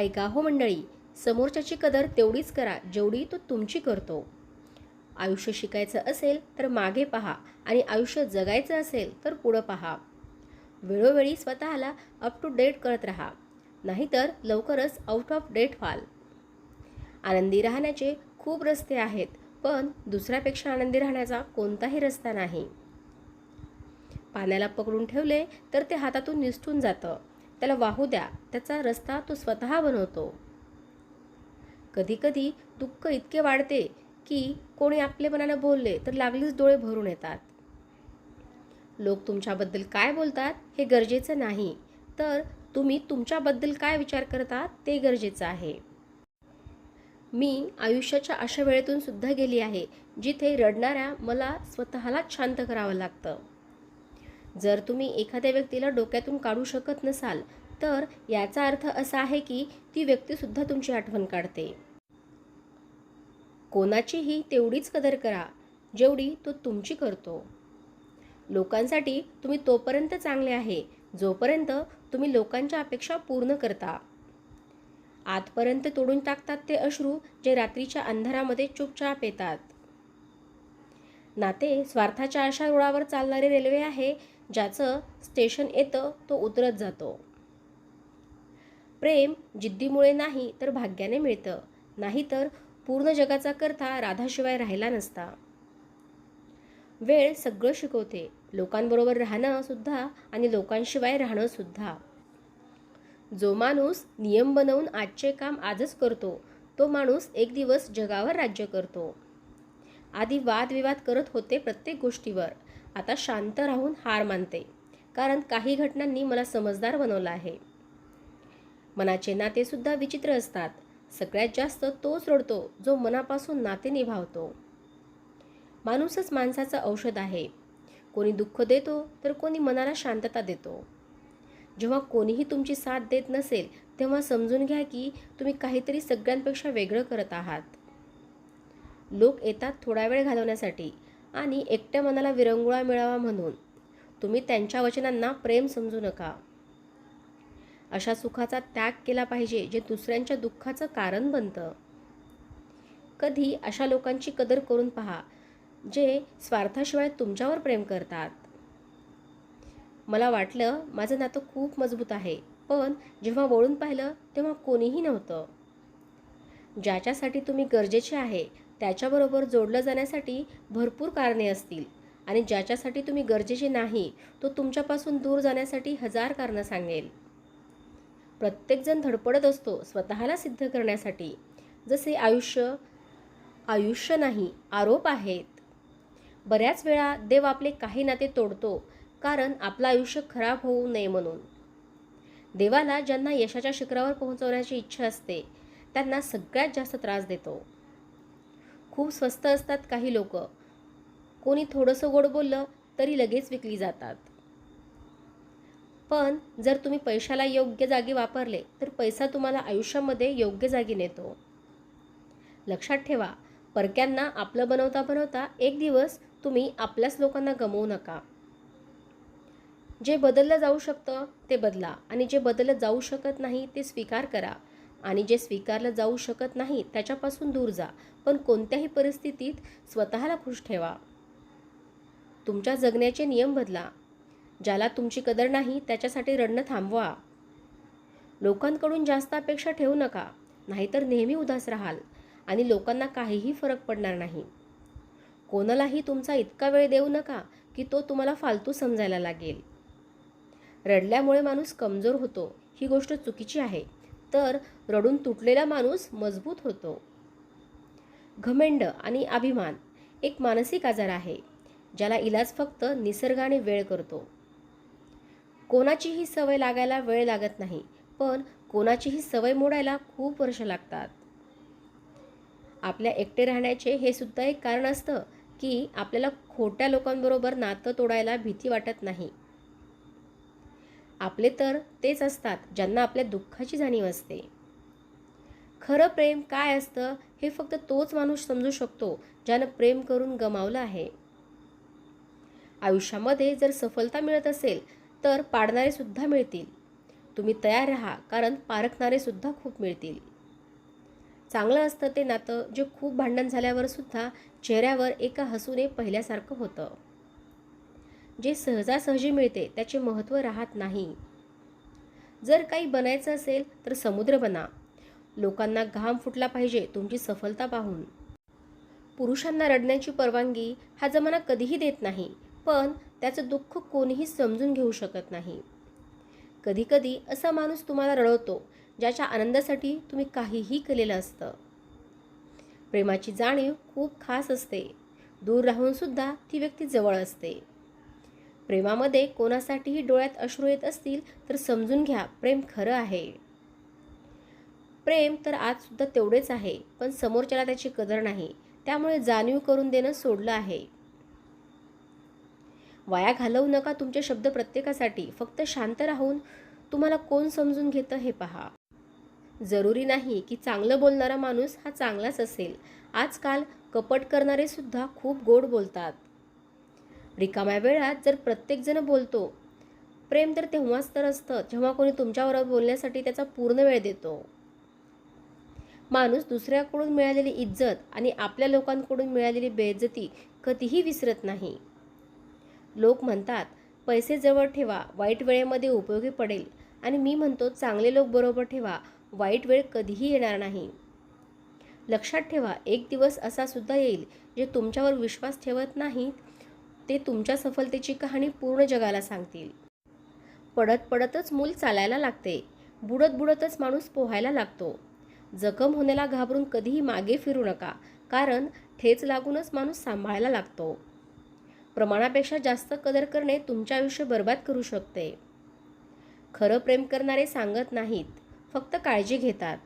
ऐका हो मंडळी समोरच्याची कदर तेवढीच करा जेवढी तो तुमची करतो. आयुष्य शिकायचं असेल तर मागे पहा आणि आयुष्य जगायचं असेल तर पुढं पहा. वेळोवेळी स्वतःला अप टू डेट करत राहा नाहीतर लवकरच आउट ऑफ डेट व्हाल. आनंदी राहण्याचे खूप रस्ते आहेत पण दुसऱ्यापेक्षा आनंदी राहण्याचा कोणताही रस्ता नाही. पाण्याला पकडून ठेवले तर ते हातातून निसटून जातं. त्याला वाहू द्या. त्याचा रस्ता तो स्वतः बनवतो. कधीकधी दुःख इतके वाढते की कोणी आपलेपणानं बोलले तर लागलीच डोळे भरून येतात. लोक तुमच्याबद्दल काय बोलतात हे गरजेचं नाही. तर तुम्ही तुमच्याबद्दल काय विचार करतात ते गरजेचं आहे. मी आयुष्याच्या अशा वेळेतून सुद्धा गेली आहे जिथे रडणाऱ्या मला स्वतःलाच शांत करावं लागतं. जर तुम्ही एखाद्या व्यक्तीला डोक्यातून काढू शकत नसाल तर याचा अर्थ असा आहे की ती व्यक्तीसुद्धा तुमची आठवण काढते. कोणाचीही तेवढीच कदर करा जेवढी तो तुमची करतो. लोकांसाठी तुम्ही तोपर्यंत चांगले आहे जोपर्यंत तुम्ही लोकांच्या अपेक्षा पूर्ण करता. आतपर्यंत तोडून टाकतात ते अश्रू जे रात्रीच्या अंधारामध्ये चुपचाप येतात. नाते स्वार्थाच्या अशा रुळावर चालणारी रेल्वे आहे ज्याचं स्टेशन येतं तो उतरत जातो. प्रेम जिद्दीमुळे नाही तर भाग्याने मिळतं. नाहीतर पूर्ण जगाचा करता राधाशिवाय राहिला नसता. वेळ सगळं शिकवते. लोकांबरोबर राहणं सुद्धा आणि लोकांशिवाय राहणं सुद्धा. जो माणूस नियम बनवून आजचे काम आजच करतो तो माणूस एक दिवस जगावर राज्य करतो. आधी वादविवाद करत होते प्रत्येक गोष्टीवर. आता शांत राहून हार मानते. कारण काही घटनांनी मला समजदार बनवलं आहे. मनाचे नातेसुद्धा विचित्र असतात. सगळ्यात जास्त तोच रडतो जो मनापासून नाते निभावतो. माणूसच माणसाचं औषध आहे. कोणी दुःख देतो तर कोणी मनाला शांतता देतो. जेव्हा कोणीही तुमची साथ देत नसेल तेव्हा समजून घ्या की तुम्ही काहीतरी सगळ्यांपेक्षा वेगळं करत आहात. लोक येतात थोडा वेळ घालवण्यासाठी. आणि एकट्या मनाला विरंगुळा मिळावा म्हणून. तुम्ही त्यांच्या वचनांना प्रेम समजू नका. अशा सुखाचा त्याग केला पाहिजे जे दुसऱ्यांच्या दुःखाचं कारण बनतं. कधी अशा लोकांची कदर करून पहा जे स्वार्थाशिवाय तुमच्यावर प्रेम करतात. मला वाटलं माझं नातं खूप मजबूत आहे पण जेव्हा वळून पाहिलं तेव्हा कोणीही नव्हतं. ज्याच्यासाठी तुम्ही गरजेचे आहे त्याच्याबरोबर जोडलं जाण्यासाठी भरपूर कारणे असतील. आणि ज्याच्यासाठी तुम्ही गरजेचे नाही तो तुमच्यापासून दूर जाण्यासाठी हजार कारणं सांगेल. प्रत्येकजण धडपडत असतो स्वतःला सिद्ध करण्यासाठी. जसे आयुष्य आयुष्य नाही आरोप आहेत. बऱ्याच वेळा देव आपले काही नाते तोडतो कारण आपलं आयुष्य खराब होऊ नये म्हणून. देवाला ज्यांना यशाच्या शिखरावर पोहोचवण्याची इच्छा असते त्यांना सगळ्यात जास्त त्रास देतो. खूप स्वस्त असतात काही लोक. कोणी थोडंसं गोड बोललं तरी लगेच विकली जातात. पण जर तुम्ही पैशाला योग्य जागी वापरले तर पैसा तुम्हाला आयुष्यामध्ये योग्य जागी नेतो. लक्षात ठेवा परक्यांना आपलं बनवता बनवता एक दिवस तुम्ही आपल्याच लोकांना गमवू नका. जे बदललं जाऊ शकतं ते बदला. आणि जे बदललं जाऊ शकत नाही ते स्वीकार करा. आणि जे स्वीकारलं जाऊ शकत नाही त्याच्यापासून दूर जा. पण कोणत्याही परिस्थितीत स्वतःला खुश ठेवा. तुमच्या जगण्याचे नियम बदला. ज्याला तुमची कदर नाही त्याच्यासाठी रडणं थांबवा. लोकांकडून जास्त अपेक्षा ठेवू नका. नाहीतर नेहमी उदास राहाल आणि लोकांना काहीही फरक पडणार नाही. कोणालाही तुमचा इतका वेळ देऊ नका की तो तुम्हाला फालतू समजायला लागेल. रडल्यामुळे माणूस कमजोर होतो. ही गोष्ट चुकीची आहे. तर रडून तुटलेला माणूस मजबूत होतो. घमेंड आणि अभिमान एक मानसिक आजार आहे ज्याला इलाज फक्त निसर्गाने वेळ करतो. कोणाचीही सवय लागायला वेळ लागत नाही पण कोणाचीही सवय मोडायला खूप वर्ष लागतात. आपल्या एकटे राहण्याचे हे सुद्धा एक कारण असतं की आपल्याला खोट्या लोकांबरोबर नातं तोडायला भीती वाटत नाही. आपले तर तेच असतात ज्यांना आपल्या दुःखाची जाणीव असते. खरं प्रेम काय असतं हे फक्त तोच माणूस समजू शकतो ज्यानं प्रेम करून गमावलं आहे. आयुष्यामध्ये जर सफलता मिळत असेल तर पाडणारे सुद्धा मिळतील. तुम्ही तयार राहा कारण पारखणारे सुद्धा खूप मिळतील. चांगलं असतं ते नातं जे खूप भांडण झाल्यावर सुद्धा चेहऱ्यावर एका हसूने पहिल्यासारखं होतं. जे सहजासहजी मिळते त्याचे महत्त्व राहत नाही. जर काही बनायचं असेल तर समुद्र बना. लोकांना घाम फुटला पाहिजे तुमची सफलता पाहून. पुरुषांना रडण्याची परवानगी हा जमाना कधीही देत नाही पण त्याचं दुःख कोणीही समजून घेऊ शकत नाही. कधीकधी असा माणूस तुम्हाला रडवतो ज्याच्या आनंदासाठी तुम्ही काहीही केलेलं असतं. प्रेमाची जाणीव खूप खास असते. दूर राहूनसुद्धा ती व्यक्ती जवळ असते. प्रेमामध्ये कोणासाठीही डोळ्यात अश्रू येत असतील तर समजून घ्या प्रेम खरं आहे. प्रेम तर आजसुद्धा तेवढेच आहे पण समोरच्याला त्याची कदर नाही त्यामुळे जाणीव करून देणं सोडलं आहे. वाया घालवू नका तुमचे शब्द प्रत्येकासाठी फक्त शांत राहून तुम्हाला कोण समजून घेतं हे पहा. जरुरी नाही की चांगलं बोलणारा माणूस हा चांगलाच असेल. आजकाल कपट करणारे सुद्धा खूप गोड बोलतात. रिकाम्या वेळात जर प्रत्येकजण बोलतो प्रेम तर तेव्हाच तर असतं जेव्हा कोणी तुमच्याबरोबर बोलण्यासाठी त्याचा पूर्ण वेळ देतो. माणूस दुसऱ्याकडून मिळालेली इज्जत आणि आपल्या लोकांकडून मिळालेली बेइज्जती कधीही विसरत नाही. लोक म्हणतात पैसे जवळ ठेवा वाईट वेळेमध्ये उपयोगी पडेल. आणि मी म्हणतो चांगले लोक बरोबर ठेवा वाईट वेळ कधीही येणार नाही. लक्षात ठेवा एक दिवस असा सुद्धा येईल जे तुमच्यावर विश्वास ठेवत नाहीत ते तुमच्या सफलतेची कहाणी पूर्ण जगाला सांगतील. पडत पडतच मूल चालायला लागते. बुडत बुडतच माणूस पोहायला लागतो. जखम होण्याला घाबरून कधीही मागे फिरू नका कारण ठेच लागूनच माणूस सांभाळायला लागतो. प्रमाणापेक्षा जास्त कदर करणे तुमचे आयुष्य बर्बाद करू शकते. खरं प्रेम करणारे सांगत नाहीत फक्त काळजी घेतात.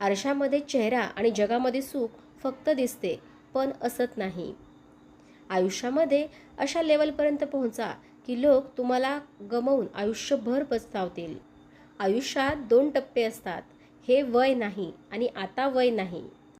आरशामध्ये चेहरा आणि जगामध्ये सुख फक्त दिसते पण असत नाही. आयुष्यामध्ये अशा लेवलपर्यंत पोहोचा की लोक तुम्हाला गमवून आयुष्यभर पचतावतील आयुष्यात दोन टप्पे असतात. हे वय नाही आणि आता वय नाही.